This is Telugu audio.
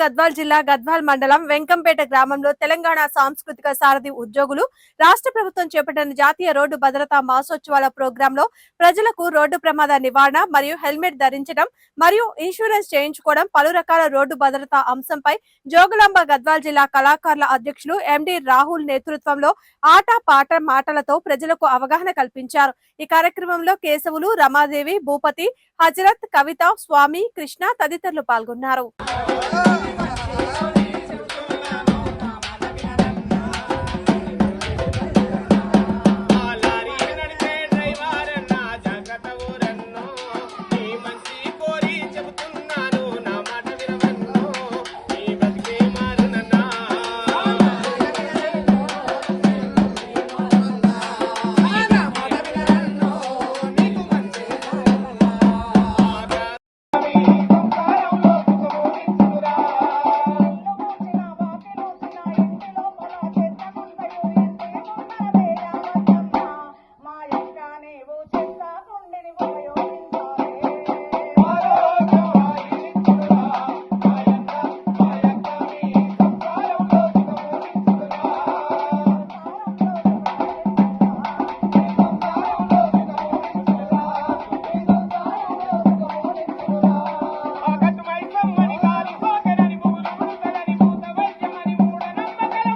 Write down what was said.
గద్వాల్ జిల్లా గద్వాల్ మండలం వెంకంపేట గ్రామంలో తెలంగాణ సాంస్కృతిక సారథి ఉద్యోగులు రాష్ట్ర ప్రభుత్వం చేపట్టిన జాతీయ రోడ్డు భద్రతా మాసోత్సవాల ప్రోగ్రాంలో ప్రజలకు రోడ్డు ప్రమాద నివారణ మరియు హెల్మెట్ ధరించడం మరియు ఇన్సూరెన్స్ చేయించుకోవడం పలు రకాల రోడ్డు భద్రతా అంశంపై జోగులాంబ గద్వాల్ జిల్లా కళాకారుల అధ్యక్షులు ఎండి రాహుల్ నేతృత్వంలో ఆట పాట మాటలతో ప్రజలకు అవగాహన కల్పించారు. ఈ కార్యక్రమంలో కేశవులు రమాదేవి భూపతి హజరత్ కవిత స్వామి కృష్ణ తదితరులు పాల్గొన్నారు. Oh!